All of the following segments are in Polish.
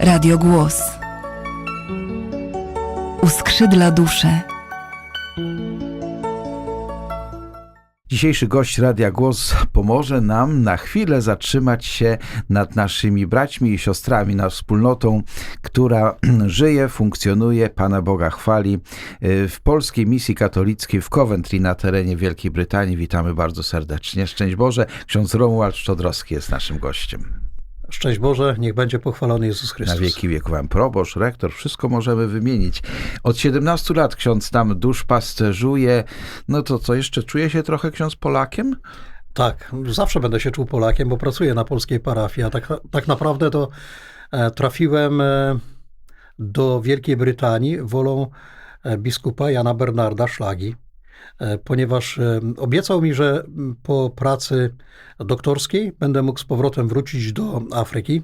Radio Głos. Uskrzydla duszę. Dzisiejszy gość Radia Głos pomoże nam na chwilę zatrzymać się nad naszymi braćmi i siostrami, nad wspólnotą, która żyje, funkcjonuje, Pana Boga chwali y, w polskiej misji katolickiej w Coventry na terenie Wielkiej Brytanii. Witamy bardzo serdecznie. Szczęść Boże, ksiądz Romuald Szczodrowski jest naszym gościem. Szczęść Boże, niech będzie pochwalony Jezus Na Chrystus. wieki wieku wam proboszcz, rektor, wszystko możemy wymienić. Od 17 lat ksiądz tam duszpasterzuje. No to co, jeszcze czuje się trochę ksiądz Polakiem? Tak, zawsze będę się czuł Polakiem, bo pracuję na polskiej parafii, a tak, tak naprawdę to e, trafiłem e, do Wielkiej Brytanii wolą e, biskupa Jana Bernarda Szlagi, ponieważ e, obiecał mi, że po pracy doktorskiej będę mógł z powrotem wrócić do Afryki.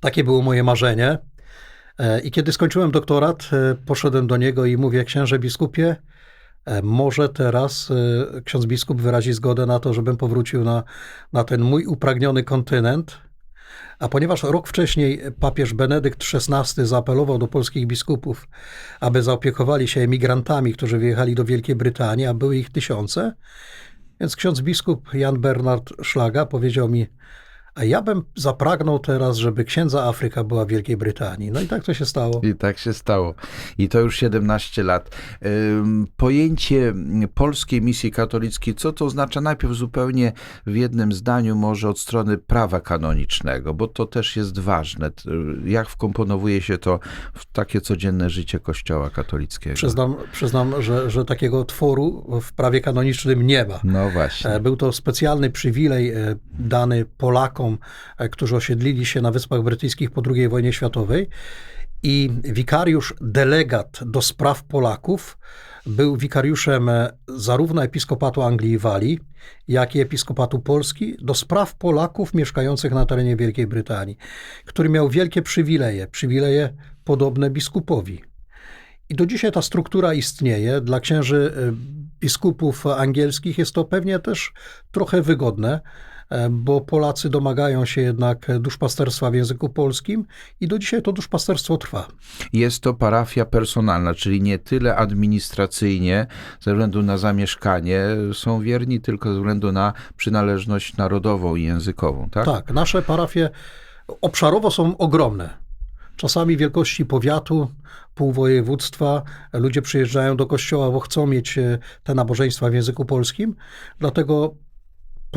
Takie było moje marzenie. E, I kiedy skończyłem doktorat, e, poszedłem do niego i mówię, księże biskupie, E, Może teraz e, ksiądz biskup wyrazi zgodę na to, żebym powrócił na, na ten mój upragniony kontynent. A ponieważ rok wcześniej papież Benedykt XVI zaapelował do polskich biskupów, aby zaopiekowali się emigrantami, którzy wyjechali do Wielkiej Brytanii, a były ich tysiące, więc ksiądz biskup Jan Bernard Szlaga powiedział mi, a ja bym zapragnął teraz, żeby księdza Afryka była w Wielkiej Brytanii. No i tak to się stało. I tak się stało. I to już 17 lat. Pojęcie polskiej misji katolickiej, co to oznacza? Najpierw zupełnie w jednym zdaniu, może od strony prawa kanonicznego, bo to też jest ważne. T- Jak wkomponowuje się to w takie codzienne życie Kościoła katolickiego? Przyznam, przyznam że, że takiego tworu w prawie kanonicznym nie ma. No właśnie. E, Był to specjalny przywilej e, dany Polakom, e, którzy osiedlili się na Wyspach Brytyjskich po II wojnie światowej. I wikariusz delegat do spraw Polaków był wikariuszem e, zarówno episkopatu Anglii i Walii, jak i episkopatu Polski do spraw Polaków mieszkających na terenie Wielkiej Brytanii, który miał wielkie przywileje, przywileje podobne biskupowi. I do dzisiaj ta struktura istnieje. Dla księży e, biskupów angielskich jest to pewnie też trochę wygodne, bo Polacy domagają się jednak duszpasterstwa w języku polskim i do dzisiaj to duszpasterstwo trwa. Jest to parafia personalna, czyli nie tyle administracyjnie, ze względu na zamieszkanie, są wierni tylko ze względu na przynależność narodową i językową, tak? Tak, nasze parafie obszarowo są ogromne. Czasami wielkości powiatu, pół województwa. Ludzie przyjeżdżają do kościoła, bo chcą mieć e, te nabożeństwa w języku polskim. Dlatego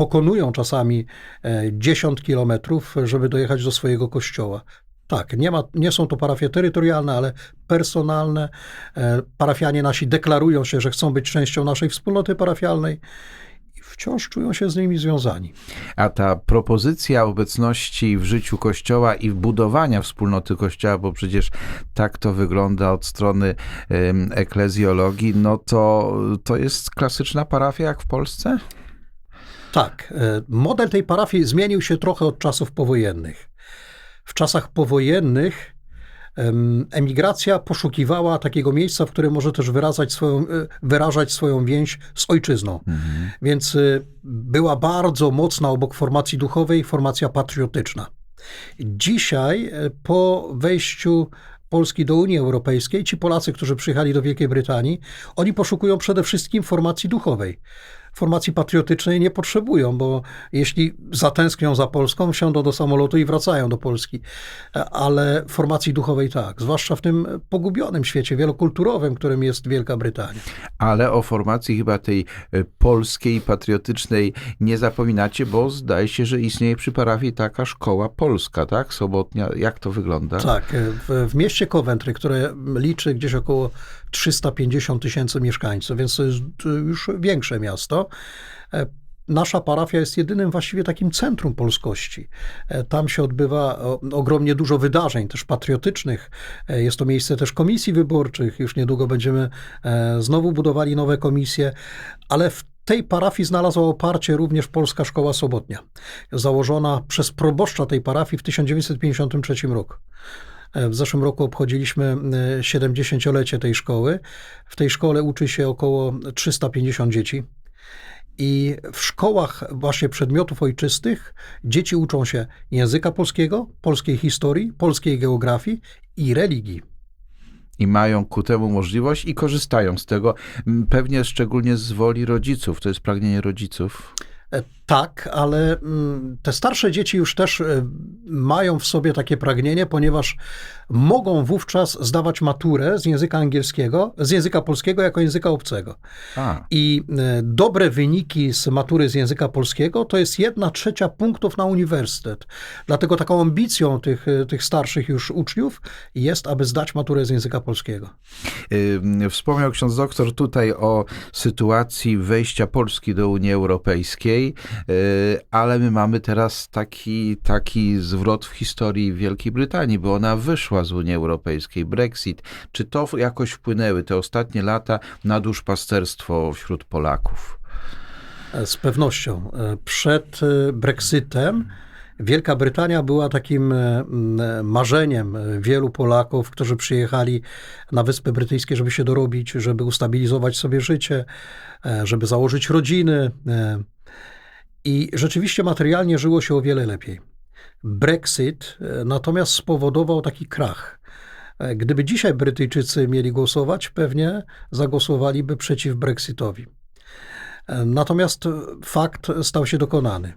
pokonują czasami e, 10 kilometrów, żeby dojechać do swojego kościoła. Tak, nie, ma, nie są to parafie terytorialne, ale personalne. E, Parafianie nasi deklarują się, że chcą być częścią naszej wspólnoty parafialnej i wciąż czują się z nimi związani. A ta propozycja obecności w życiu Kościoła i budowania wspólnoty Kościoła, bo przecież tak to wygląda od strony eklezjologii, no to, to jest klasyczna parafia jak w Polsce? Tak, e, model tej parafii zmienił się trochę od czasów powojennych. W czasach powojennych em, emigracja poszukiwała takiego miejsca, w którym może też wyrażać swoją, e, wyrażać swoją więź z ojczyzną. Więc e, była bardzo mocna obok formacji duchowej formacja patriotyczna. Dzisiaj, po wejściu Polski do Unii Europejskiej, ci Polacy, którzy przyjechali do Wielkiej Brytanii, oni poszukują przede wszystkim formacji duchowej. Formacji patriotycznej nie potrzebują, bo jeśli zatęsknią za Polską, wsiądą do samolotu i wracają do Polski. E, Ale formacji duchowej tak, zwłaszcza w tym pogubionym świecie wielokulturowym, którym jest Wielka Brytania. Ale o formacji chyba tej e, polskiej, patriotycznej nie zapominacie, bo zdaje się, że istnieje przy parafii taka szkoła polska, tak? Sobotnia. Jak to wygląda? Tak, w, w mieście Coventry, które liczy gdzieś około 350 tysięcy mieszkańców, więc to jest już większe miasto. E, Nasza parafia jest jedynym właściwie takim centrum polskości. E, Tam się odbywa ogromnie dużo wydarzeń, też patriotycznych. E, Jest to miejsce też komisji wyborczych. Już niedługo będziemy znowu budowali nowe komisje, ale w tej parafii znalazła oparcie również Polska Szkoła Sobotnia, założona przez proboszcza tej parafii w 1953 roku. E, W zeszłym roku obchodziliśmy e, 70-lecie tej szkoły. W tej szkole uczy się około 350 dzieci. I w szkołach właśnie przedmiotów ojczystych dzieci uczą się języka polskiego, polskiej historii, polskiej geografii i religii. I mają ku temu możliwość i korzystają z tego. Pewnie szczególnie z woli rodziców. To jest pragnienie rodziców. Tak, ale mm, te starsze dzieci już też e, mają w sobie takie pragnienie, ponieważ mogą wówczas zdawać maturę z języka angielskiego, z języka polskiego jako języka obcego. A, I e, dobre wyniki z matury z języka polskiego to jest jedna trzecia punktów na uniwersytet. Dlatego taką ambicją tych, e, tych starszych już uczniów jest, aby zdać maturę z języka polskiego. Wspomniał ksiądz doktor tutaj o sytuacji wejścia Polski do Unii Europejskiej, ale my mamy teraz taki, taki zwrot w historii Wielkiej Brytanii, bo ona wyszła z Unii Europejskiej, Brexit. Czy to jakoś wpłynęły te ostatnie lata na duszpasterstwo wśród Polaków? E, Z pewnością. E, Przed e, Brexitem Wielka Brytania była takim marzeniem wielu Polaków, którzy przyjechali na Wyspy Brytyjskie, żeby się dorobić, żeby ustabilizować sobie życie, żeby założyć rodziny. I rzeczywiście materialnie żyło się o wiele lepiej. Brexit e, natomiast spowodował taki krach. E, Gdyby dzisiaj Brytyjczycy mieli głosować, pewnie zagłosowaliby przeciw Brexitowi. E, Natomiast fakt stał się dokonany.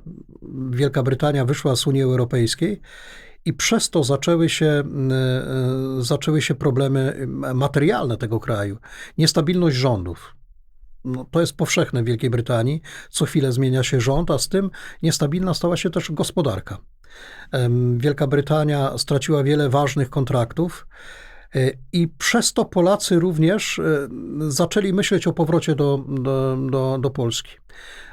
Wielka Brytania wyszła z Unii Europejskiej i przez to zaczęły się, zaczęły się problemy materialne tego kraju. Niestabilność rządów. No, to jest powszechne w Wielkiej Brytanii. Co chwilę zmienia się rząd, a z tym niestabilna stała się też gospodarka. Wielka Brytania straciła wiele ważnych kontraktów. e, I przez to Polacy również e, zaczęli myśleć o powrocie do, do, do, do Polski.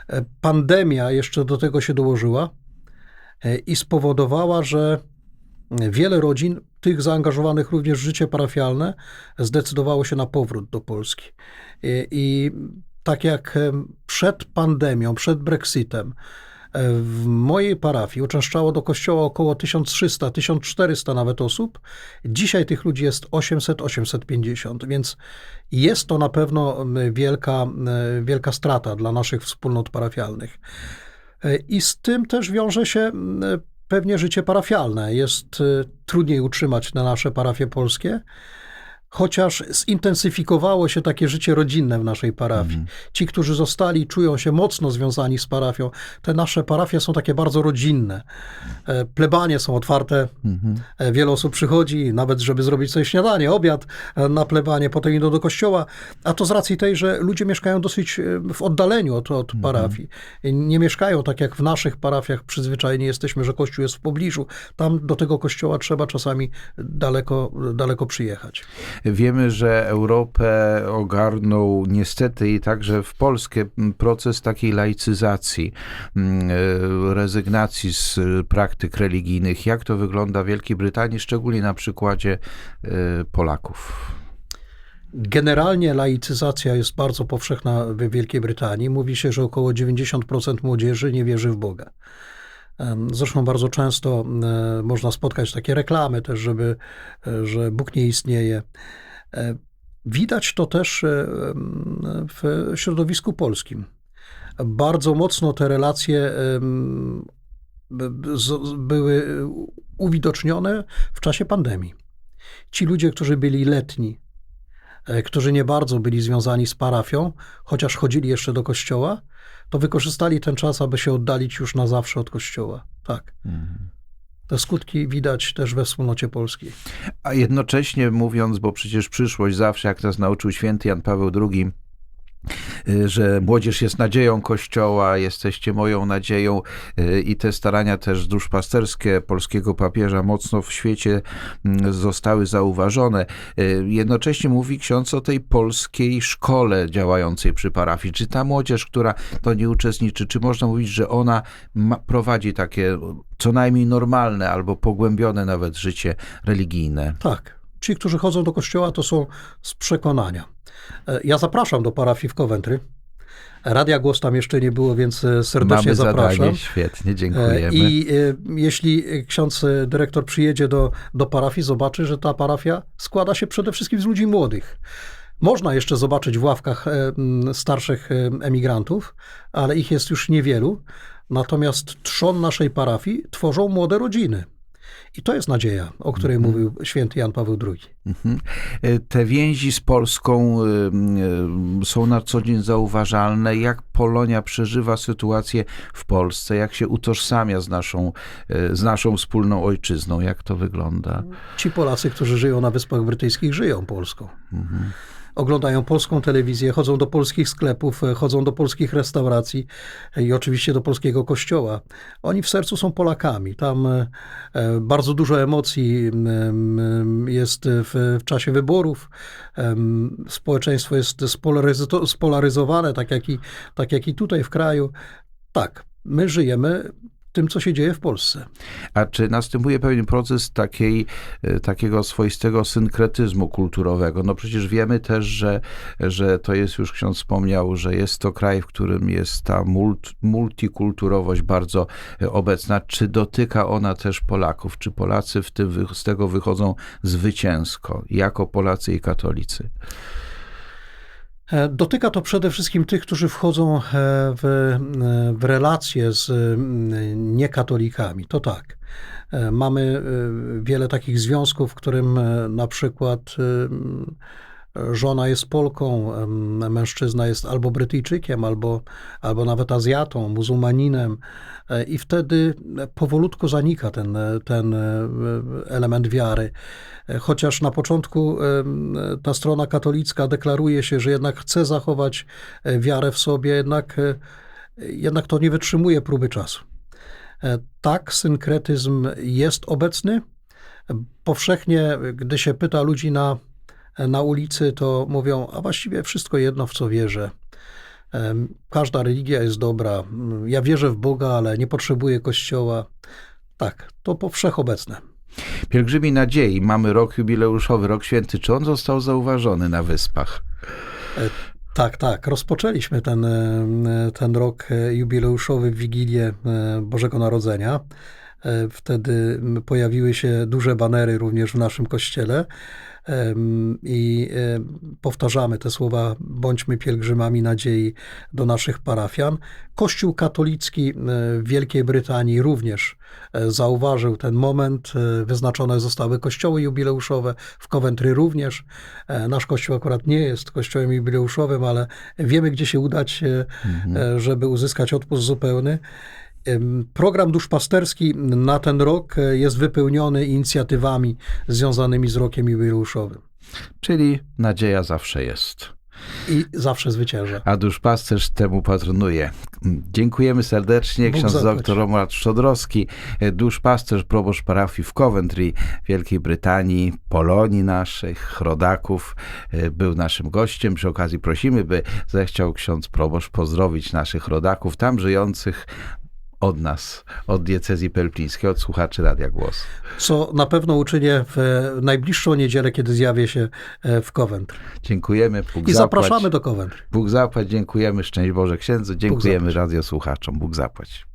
E, Pandemia jeszcze do tego się dołożyła i spowodowała, że wiele rodzin, tych zaangażowanych również w życie parafialne, zdecydowało się na powrót do Polski. I, i tak jak em, przed pandemią, przed Brexitem, e, w mojej parafii uczęszczało do kościoła około 1300-1400 nawet osób. Dzisiaj tych ludzi jest 800-850, więc jest to na pewno wielka, m, wielka strata dla naszych wspólnot parafialnych. E, I z tym też wiąże się pewnie życie parafialne. Jest e, trudniej utrzymać na nasze parafie polskie, chociaż zintensyfikowało się takie życie rodzinne w naszej parafii. Ci, którzy zostali, czują się mocno związani z parafią. Te nasze parafie są takie bardzo rodzinne. E, Plebanie są otwarte. E, Wiele osób przychodzi, nawet żeby zrobić sobie śniadanie, obiad e, na plebanie, potem idą do kościoła. A to z racji tej, że ludzie mieszkają dosyć w oddaleniu od, od parafii. I Nie mieszkają tak jak w naszych parafiach przyzwyczajeni jesteśmy, że kościół jest w pobliżu. Tam do tego kościoła trzeba czasami daleko, daleko przyjechać. Wiemy, że Europę ogarnął niestety i także w Polskę proces takiej laicyzacji, m, e, rezygnacji z praktyk religijnych. Jak to wygląda w Wielkiej Brytanii, szczególnie na przykładzie e, Polaków? Generalnie laicyzacja jest bardzo powszechna w Wielkiej Brytanii. Mówi się, że około 90% młodzieży nie wierzy w Boga. Zresztą bardzo często e, można spotkać takie reklamy też, żeby, e, że Bóg nie istnieje. E, Widać to też w środowisku polskim. Bardzo mocno te relacje były uwidocznione w czasie pandemii. Ci ludzie, którzy byli letni, którzy nie bardzo byli związani z parafią, chociaż chodzili jeszcze do kościoła, to wykorzystali ten czas, aby się oddalić już na zawsze od kościoła. Tak. Te skutki widać też we wspólnocie polskiej. A jednocześnie mówiąc, bo przecież przyszłość zawsze, jak nas nauczył święty Jan Paweł II, że młodzież jest nadzieją Kościoła, jesteście moją nadzieją y, i te starania też duszpasterskie polskiego papieża mocno w świecie mm, zostały zauważone. Y, Jednocześnie mówi ksiądz o tej polskiej szkole działającej przy parafii. Czy ta młodzież, która to nie uczestniczy, czy można mówić, że ona ma, prowadzi takie co najmniej normalne albo pogłębione nawet życie religijne? Tak. Ci, którzy chodzą do kościoła, to są z przekonania. E, Ja zapraszam do parafii w Coventry. Radia Głos tam jeszcze nie było, więc e, serdecznie Mamy zapraszam. zadanie, świetnie, E, dziękujemy. I jeśli ksiądz dyrektor przyjedzie do, do parafii, zobaczy, że ta parafia składa się przede wszystkim z ludzi młodych. Można jeszcze zobaczyć w ławkach starszych emigrantów, ale ich jest już niewielu. Natomiast trzon naszej parafii tworzą młode rodziny. I to jest nadzieja, o której mówił święty Jan Paweł II. Mhm. E, Te więzi z Polską y, y, są na co dzień zauważalne. Jak Polonia przeżywa sytuację w Polsce? Jak się utożsamia z naszą, y, z naszą wspólną ojczyzną? Jak to wygląda? Ci Polacy, którzy żyją na Wyspach Brytyjskich, żyją Polską. Oglądają polską telewizję, chodzą do polskich sklepów, e, chodzą do polskich restauracji e, i oczywiście do polskiego kościoła. Oni w sercu są Polakami. Tam e, bardzo dużo emocji m, m, jest w, w czasie wyborów. Społeczeństwo jest spolaryzo- spolaryzowane, tak jak, i, tak jak i tutaj w kraju. Tak, my żyjemy tym, co się dzieje w Polsce. A czy następuje pewien proces takiej, y, takiego swoistego synkretyzmu kulturowego? No przecież wiemy też, że, że to jest, już ksiądz wspomniał, że jest to kraj, w którym jest ta mult, multikulturowość bardzo y, obecna. Czy dotyka ona też Polaków? Czy Polacy w tym, z tego wychodzą zwycięsko, jako Polacy i katolicy? E, Dotyka to przede wszystkim tych, którzy wchodzą e, w, e, w relacje z niekatolikami. To tak. Mamy wiele takich związków, w którym na przykład żona jest Polką, mężczyzna jest albo Brytyjczykiem, albo, albo nawet Azjatą, muzułmaninem. E, I wtedy powolutku zanika ten, ten e, element wiary. E, Chociaż na początku ta strona katolicka deklaruje się, że jednak chce zachować e, wiarę w sobie, jednak, e, jednak to nie wytrzymuje próby czasu. E, Tak, synkretyzm jest obecny. Powszechnie, gdy się pyta ludzi na, na ulicy, to mówią, a właściwie wszystko jedno, w co wierzę. Każda religia jest dobra. Ja wierzę w Boga, ale nie potrzebuję kościoła. Tak, to powszechobecne. Pielgrzymi Nadziei, mamy rok jubileuszowy, rok święty. Czy on został zauważony na Wyspach? Tak, tak. Rozpoczęliśmy ten, e, ten rok e, jubileuszowy w Wigilię e, Bożego Narodzenia. E, Wtedy pojawiły się duże banery również w naszym kościele i e, powtarzamy te słowa bądźmy pielgrzymami nadziei do naszych parafian. Kościół katolicki e, w Wielkiej Brytanii również zauważył ten moment. Wyznaczone zostały kościoły jubileuszowe, w Coventry również. Nasz kościół akurat nie jest kościołem jubileuszowym, ale wiemy, gdzie się udać, e, żeby uzyskać odpust zupełny. Program duszpasterski na ten rok e, jest wypełniony inicjatywami związanymi z rokiem jubileuszowym Czyli nadzieja zawsze jest. i zawsze zwycięża. A duszpasterz temu patronuje. Dziękujemy serdecznie. Bóg Ksiądz zapłać. dr Romuald Szczodrowski, duszpasterz, proboszcz parafii w Coventry, Wielkiej Brytanii, Polonii naszych, rodaków, e, był naszym gościem. Przy okazji prosimy, by zechciał ksiądz proboszcz pozdrowić naszych rodaków, tam żyjących od nas, od diecezji pelplińskiej, od słuchaczy Radia Głos. Co na pewno uczynię w najbliższą niedzielę, kiedy zjawię się e, w Coventry. Dziękujemy. Bóg I zapłać. zapraszamy do Coventry. Bóg zapłać, dziękujemy. Szczęść Boże księdzu. Dziękujemy radiosłuchaczom. Bóg zapłać.